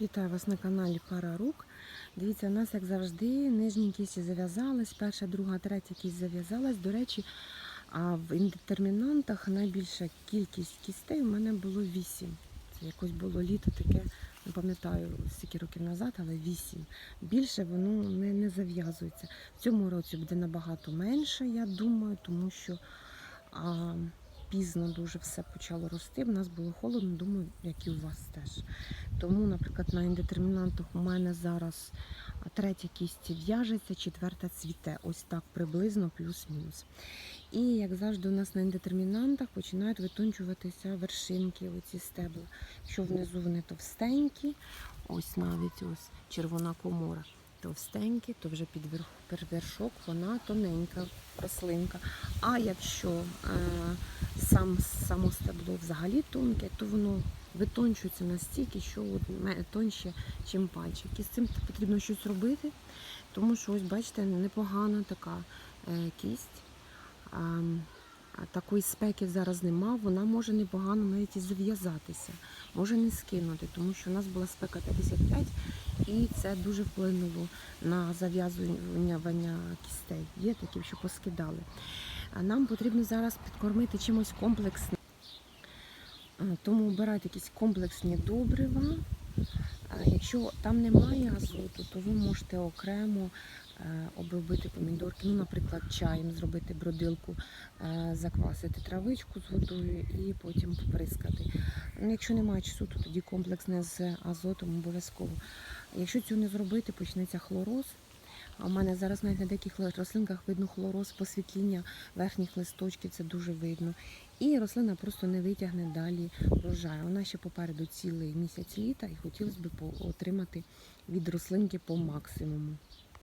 Вітаю вас на каналі Пара Рук. Дивіться, у нас, як завжди, нижні кісті зав'язались, перша, друга, третя кість зав'язалась. До речі, а в індетермінантах найбільша кількість кістей у мене було 8. Це якось було літо таке, не пам'ятаю скільки років назад, але 8. Більше воно не, не зав'язується. В цьому році буде набагато менше, я думаю, тому що а, пізно дуже все почало рости. В нас було холодно, думаю, як і у вас теж. Тому, наприклад, на індетермінантах у мене зараз третя кість в'яжеться, четверта цвіте. Ось так приблизно плюс-мінус. І як завжди, у нас на індетермінантах починають витончуватися вершинки, оці стебла. Якщо внизу вони товстенькі, ось навіть ось червона комора. Товстенькі, то вже під вершок вона тоненька рослинка. А якщо е, сам, само стебло взагалі тонке, то воно витончується настільки, що тоньше, ніж пальчик. І з цим потрібно щось робити, тому що ось бачите, непогана така е, кість. А такої спеки зараз нема, вона може непогано навіть і зав'язатися, може не скинути, тому що у нас була спека 55 і це дуже вплинуло на зав'язування кістей. Є такі, що поскидали. А нам потрібно зараз підкормити чимось комплексним. Тому обирайте якісь комплексні добрива. Якщо там немає азоту, то ви можете окремо е, обробити помідорки. Ну, наприклад, чаєм зробити бродилку, е, заквасити травичку з водою і потім поприскати. Ну, Якщо немає часу, то тоді комплексне з азотом обов'язково. Якщо цього не зробити, почнеться хлороз. А в мене зараз навіть на деяких рослинках видно хлороз, посвітління верхніх листочків, це дуже видно. І рослина просто не витягне далі врожаю. Вона ще попереду цілий місяць літа і хотілося б отримати від рослинки по максимуму.